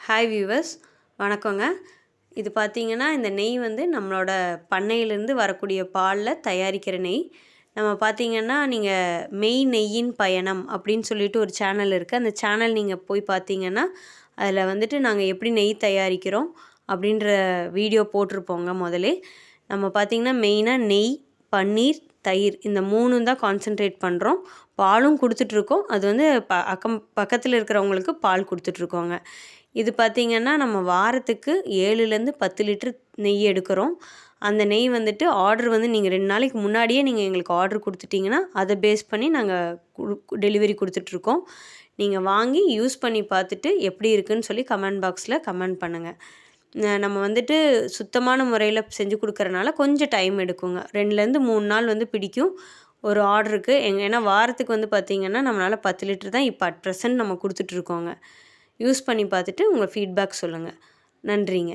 Hi viewers வணக்கங்க. இது பார்த்தீங்கன்னா இந்த நெய் வந்து நம்மளோட பண்ணையிலேருந்து வரக்கூடிய பாலில் தயாரிக்கிற நெய். நம்ம பார்த்தீங்கன்னா நீங்கள் மெய் நெய்யின் பயணம் அப்படின்னு சொல்லிட்டு ஒரு சேனல் இருக்குது அந்த சேனல் நீங்கள் போய் பார்த்தீங்கன்னா அதில் வந்துட்டு நாங்கள் எப்படி நெய் தயாரிக்கிறோம் அப்படின்ற வீடியோ போட்டிருப்போங்க முதலே. நம்ம பார்த்திங்கன்னா மெயினாக நெய் பன்னீர் தயிர் இந்த மூணும் தான் கான்சென்ட்ரேட் பண்ணுறோம் பாலும் கொடுத்துட்ருக்கோம் அது வந்து ப அக்கம் பக்கத்தில் இருக்கிறவங்களுக்கு பால் கொடுத்துட்ருக்கோங்க இது பார்த்திங்கன்னா நம்ம வாரத்துக்கு ஏழுலேருந்து பத்து லிட்டர் நெய் எடுக்கிறோம். அந்த நெய் வந்துட்டு ஆர்டர் வந்து நீங்கள் ரெண்டு நாளைக்கு முன்னாடியே நீங்கள் எங்களுக்கு ஆர்டர் கொடுத்துட்டிங்கன்னா அதை பேஸ் பண்ணி நாங்கள் டெலிவரி கொடுத்துட்ருக்கோம் நீங்கள் வாங்கி யூஸ் பண்ணி பார்த்துட்டு எப்படி இருக்குன்னு சொல்லி கமெண்ட் பாக்ஸில் கமெண்ட் பண்ணுங்கள் நம்ம வந்துட்டு சுத்தமான முறையில் செஞ்சு கொடுக்குறனால கொஞ்சம் டைம் எடுக்குங்க. ரெண்டுலேருந்து மூணு நாள் வந்து பிடிக்கும். ஒரு ஆர்டருக்கு எங் ஏன்னா வாரத்துக்கு வந்து பார்த்திங்கன்னா நம்மளால் பத்து லிட்டர் தான் இப்போ அட் ப்ரெசன்ட் நம்ம கொடுத்துட்ருக்கோங்க யூஸ் பண்ணி பார்த்துட்டு உங்கள் ஃபீட்பேக் சொல்லுங்கள் நன்றிங்க.